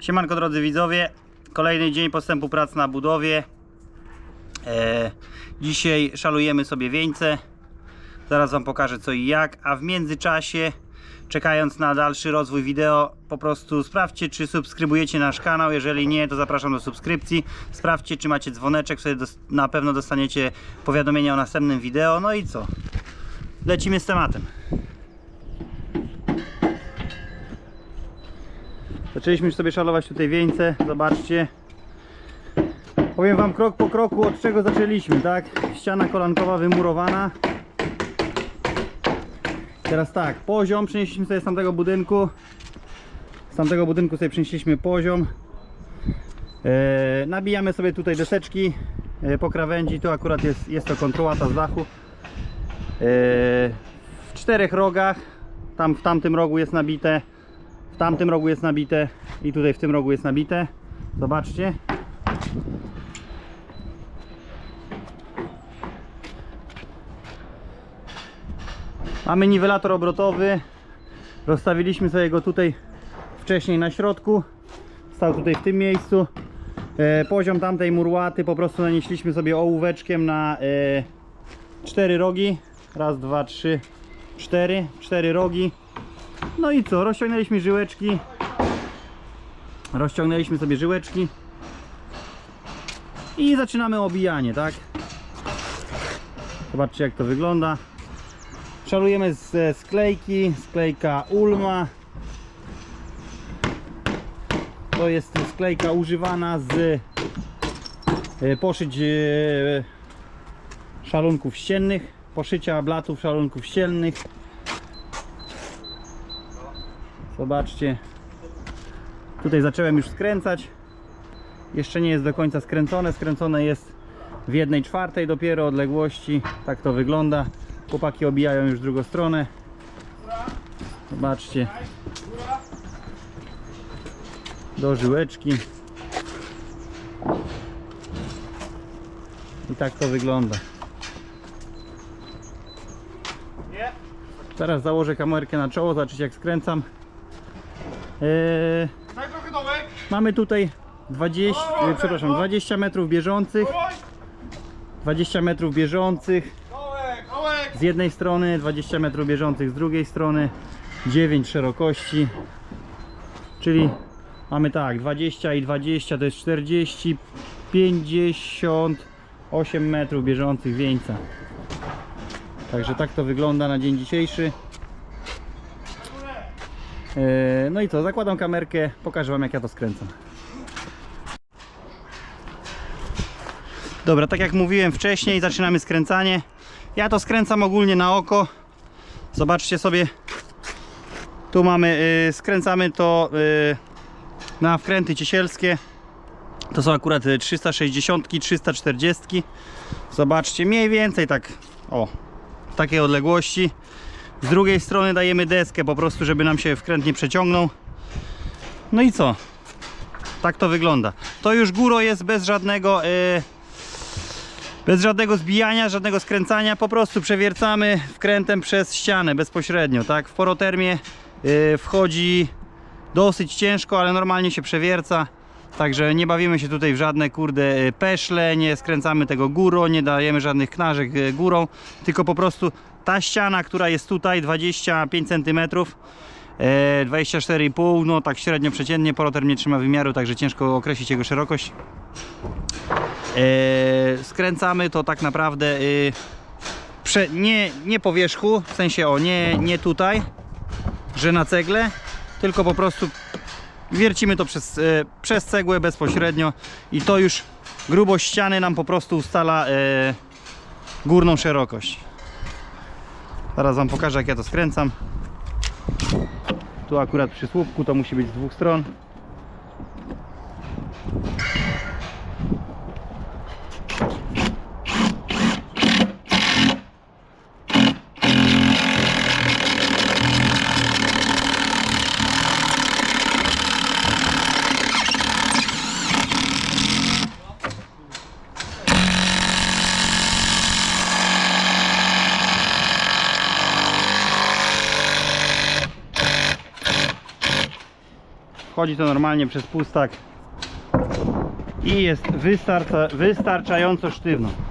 Siemanko drodzy widzowie, kolejny dzień postępu prac na budowie. E, dzisiaj szalujemy sobie wieńce. Zaraz Wam pokażę co i jak, a w międzyczasie, czekając na dalszy rozwój wideo, po prostu sprawdźcie czy subskrybujecie nasz kanał. Jeżeli nie, to zapraszam do subskrypcji. Sprawdźcie czy macie dzwoneczek, wtedy na pewno dostaniecie powiadomienia o następnym wideo. No i co? Lecimy z tematem. Zaczęliśmy już sobie szalować tutaj wieńce, zobaczcie. Powiem wam krok po kroku od czego zaczęliśmy, tak? Ściana kolankowa wymurowana. Teraz tak, poziom przenieśliśmy sobie z tamtego budynku. Z tamtego budynku sobie przenieśliśmy poziom. E, nabijamy sobie tutaj deseczki e, po krawędzi, tu akurat jest, jest to kontrołata z dachu. E, w czterech rogach, tam w tamtym rogu jest nabite, w tamtym rogu jest nabite i tutaj w tym rogu jest nabite. Zobaczcie. Mamy niwelator obrotowy. Rozstawiliśmy sobie go tutaj wcześniej na środku. Stał tutaj w tym miejscu. E, poziom tamtej murłaty po prostu nanieśliśmy sobie ołóweczkiem na e, cztery rogi. Raz, dwa, trzy, cztery. Cztery rogi. No i co? Rozciągnęliśmy żyłeczki. Rozciągnęliśmy sobie żyłeczki. I zaczynamy obijanie, tak? Zobaczcie jak to wygląda. Szalujemy ze sklejki, sklejka Ulma. To jest sklejka używana z e, poszyć e, szalunków ściennych, poszycia blatów szalunków ściennych. Zobaczcie. Tutaj zacząłem już skręcać. Jeszcze nie jest do końca skręcone. Skręcone jest w jednej czwartej dopiero odległości. Tak to wygląda. Chłopaki obijają już drugą stronę. Zobaczcie. Do żyłeczki. I tak to wygląda. Teraz założę kamerkę na czoło, zobaczyć jak skręcam. Eee, mamy tutaj 20, e, przepraszam, 20 metrów bieżących. 20 metrów bieżących. Z jednej strony, 20 metrów bieżących z drugiej strony, 9 szerokości, czyli mamy tak, 20 i 20 to jest 40, 58 metrów bieżących wieńca. Także tak to wygląda na dzień dzisiejszy. E, No i co, zakładam kamerkę, pokażę Wam jak ja to skręcam. Dobra, tak jak mówiłem wcześniej, zaczynamy skręcanie. Ja to skręcam ogólnie na oko. Zobaczcie sobie. Tu mamy, y, skręcamy to y, na wkręty ciesielskie. To są akurat y, 360, 340. Zobaczcie, mniej więcej tak, o, takiej odległości. Z drugiej strony dajemy deskę po prostu, żeby nam się wkręt nie przeciągnął. No i co? Tak to wygląda. To już góro jest bez żadnego... Y, bez żadnego zbijania, żadnego skręcania, po prostu przewiercamy wkrętem przez ścianę bezpośrednio, tak? W porotermie yy, wchodzi dosyć ciężko, ale normalnie się przewierca. Także nie bawimy się tutaj w żadne kurde yy, peszle, nie skręcamy tego górą, nie dajemy żadnych knażek yy, górą, tylko po prostu ta ściana, która jest tutaj 25 cm, yy, 24,5, no tak średnio przeciętnie, poroter nie trzyma wymiaru, także ciężko określić jego szerokość. E, skręcamy to tak naprawdę e, prze, nie, nie po wierzchu, w sensie o nie, nie tutaj, że na cegle, tylko po prostu wiercimy to przez, e, przez cegłę bezpośrednio i to już grubość ściany nam po prostu ustala e, górną szerokość. Zaraz Wam pokażę jak ja to skręcam. Tu akurat przy słupku to musi być z dwóch stron. Wchodzi to normalnie przez pustak i jest wystarcza, wystarczająco sztywno.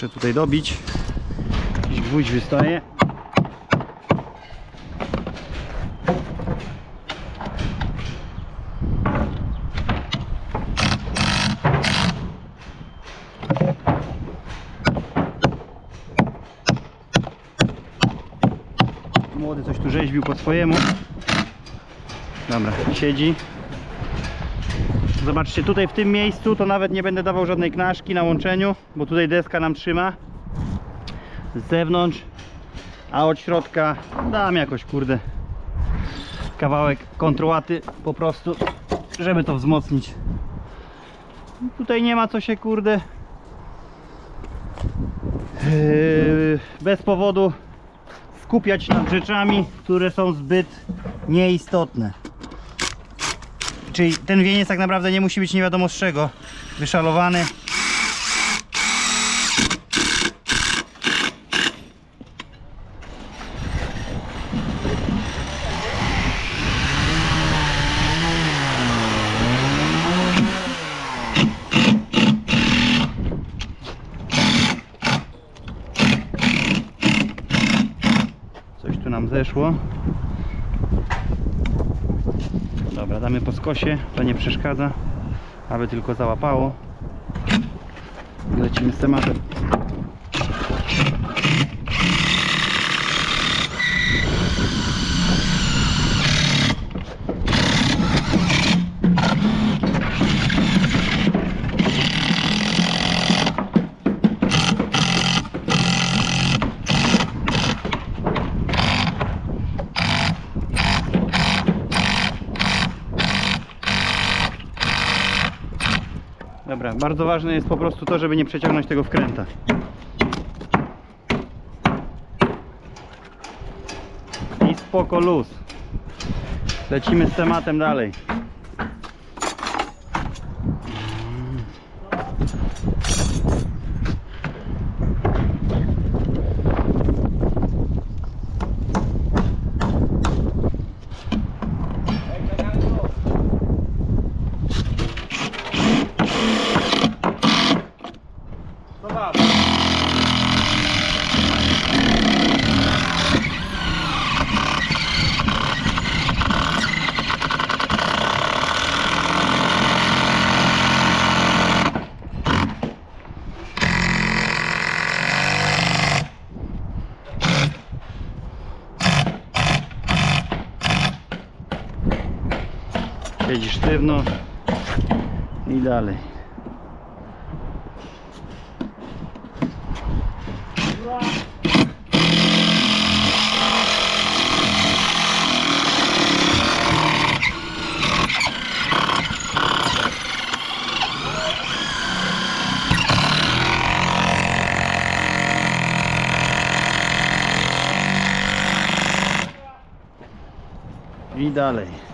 Muszę tutaj dobić. Jakiś gwóźdź wystaje. Młody coś tu rzeźbił po swojemu. Dobra, siedzi. Zobaczcie, tutaj w tym miejscu to nawet nie będę dawał żadnej knaszki na łączeniu, bo tutaj deska nam trzyma z zewnątrz, a od środka dam jakoś, kurde, kawałek kontrołaty po prostu, żeby to wzmocnić. Tutaj nie ma co się, kurde, yy, bez powodu skupiać nad rzeczami, które są zbyt nieistotne. Czyli ten wieniec tak naprawdę nie musi być nie wiadomo z czego wyszalowany. Coś tu nam zeszło. Dobra, damy po skosie, to nie przeszkadza, aby tylko załapało. Lecimy z tematem. Dobra, bardzo ważne jest po prostu to, żeby nie przeciągnąć tego wkręta. I spoko luz. Lecimy z tematem dalej. Siedzi sztywno i dalej. I dalej.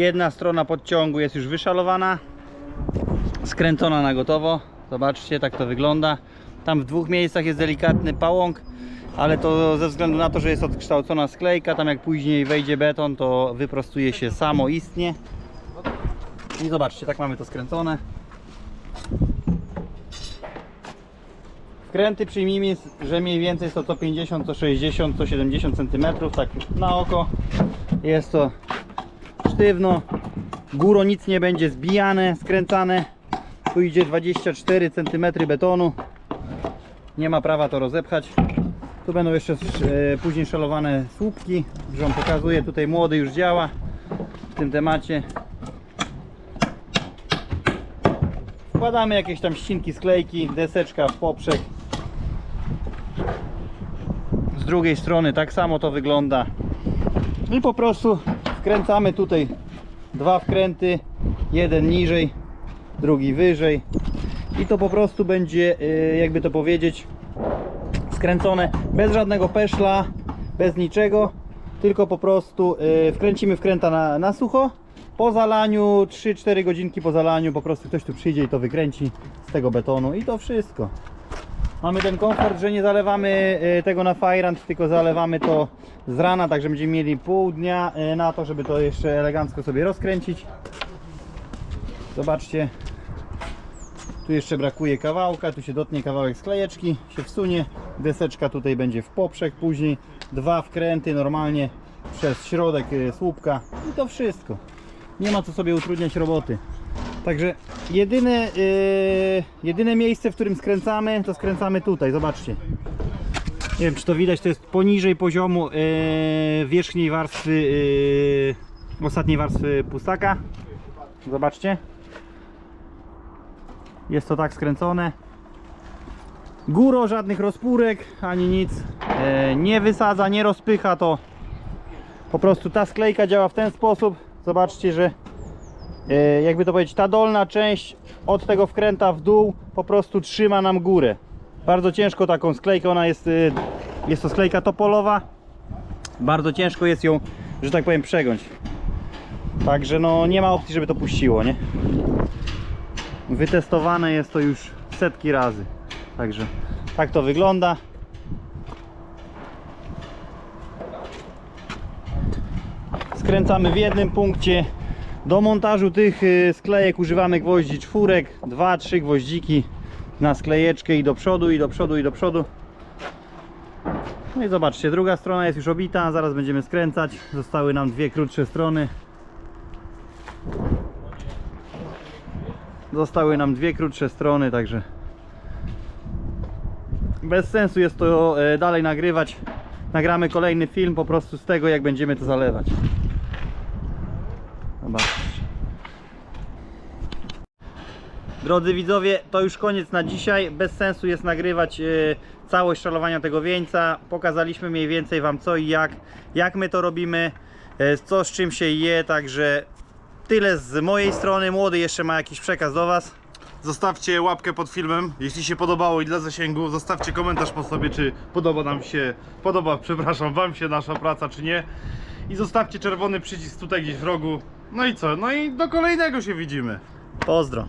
Jedna strona podciągu jest już wyszalowana, skręcona na gotowo. Zobaczcie, tak to wygląda. Tam w dwóch miejscach jest delikatny pałąk, ale to ze względu na to, że jest odkształcona sklejka. Tam jak później wejdzie beton, to wyprostuje się samoistnie. I zobaczcie, tak mamy to skręcone. Wkręty przyjmijmy, że mniej więcej jest to co 50, co 60, co 70 cm, tak na oko. Jest to sztywno. Górą nic nie będzie zbijane, skręcane. Tu idzie 24 cm betonu. Nie ma prawa to rozepchać. Tu będą jeszcze e, później szalowane słupki. Że on pokazuje, tutaj młody już działa w tym temacie. Wkładamy jakieś tam ścinki sklejki, deseczka w poprzek. Z drugiej strony tak samo to wygląda. I po prostu wkręcamy tutaj dwa wkręty, jeden niżej, drugi wyżej. I to po prostu będzie, y, jakby to powiedzieć, skręcone bez żadnego peszla, bez niczego, tylko po prostu y, wkręcimy wkręta na, na sucho. Po zalaniu, 3-4 godzinki po zalaniu, po prostu ktoś tu przyjdzie i to wykręci z tego betonu i to wszystko. Mamy ten komfort, że nie zalewamy y, tego na fajrant, tylko zalewamy to z rana, także będziemy mieli pół dnia y, na to, żeby to jeszcze elegancko sobie rozkręcić. Zobaczcie, tu jeszcze brakuje kawałka, tu się dotnie kawałek sklejeczki, się wsunie, deseczka tutaj będzie w poprzek, później dwa wkręty normalnie przez środek y, słupka i to wszystko. Nie ma co sobie utrudniać roboty. Także jedyne, yy, jedyne miejsce, w którym skręcamy, to skręcamy tutaj, zobaczcie. Nie wiem czy to widać, to jest poniżej poziomu yy, wierzchniej warstwy, yy, ostatniej warstwy pustaka. Zobaczcie. Jest to tak skręcone. Góro, żadnych rozpórek, ani nic. E, nie wysadza, nie rozpycha to. Po prostu ta sklejka działa w ten sposób. Zobaczcie, że jakby to powiedzieć, ta dolna część od tego wkręta w dół po prostu trzyma nam górę. Bardzo ciężko taką sklejkę, ona jest, e, jest to sklejka topolowa. Bardzo ciężko jest ją, że tak powiem, przegiąć. Także no nie ma opcji, żeby to puściło, nie? Wytestowane jest to już setki razy. Także tak to wygląda. Skręcamy w jednym punkcie. Do montażu tych y, sklejek używamy gwoździ czwórek, dwa, trzy gwoździki na sklejeczkę i do przodu, i do przodu, i do przodu. No i zobaczcie, druga strona jest już obita, zaraz będziemy skręcać. Zostały nam dwie krótsze strony. Zostały nam dwie krótsze strony, także bez sensu jest to e, dalej nagrywać. Nagramy kolejny film po prostu z tego, jak będziemy to zalewać. Zobaczcie. Drodzy widzowie, to już koniec na dzisiaj. Bez sensu jest nagrywać e, całość szalowania tego wieńca. Pokazaliśmy mniej więcej Wam co i jak, jak my to robimy, e, co z czym się je, także tyle z mojej strony. Młody jeszcze ma jakiś przekaz do Was. Zostawcie łapkę pod filmem, jeśli się podobało i dla zasięgu. Zostawcie komentarz po sobie, czy podoba nam się, podoba, przepraszam, wam się nasza praca, czy nie. I zostawcie czerwony przycisk tutaj gdzieś w rogu. No i co? No i do kolejnego się widzimy. Pozdro.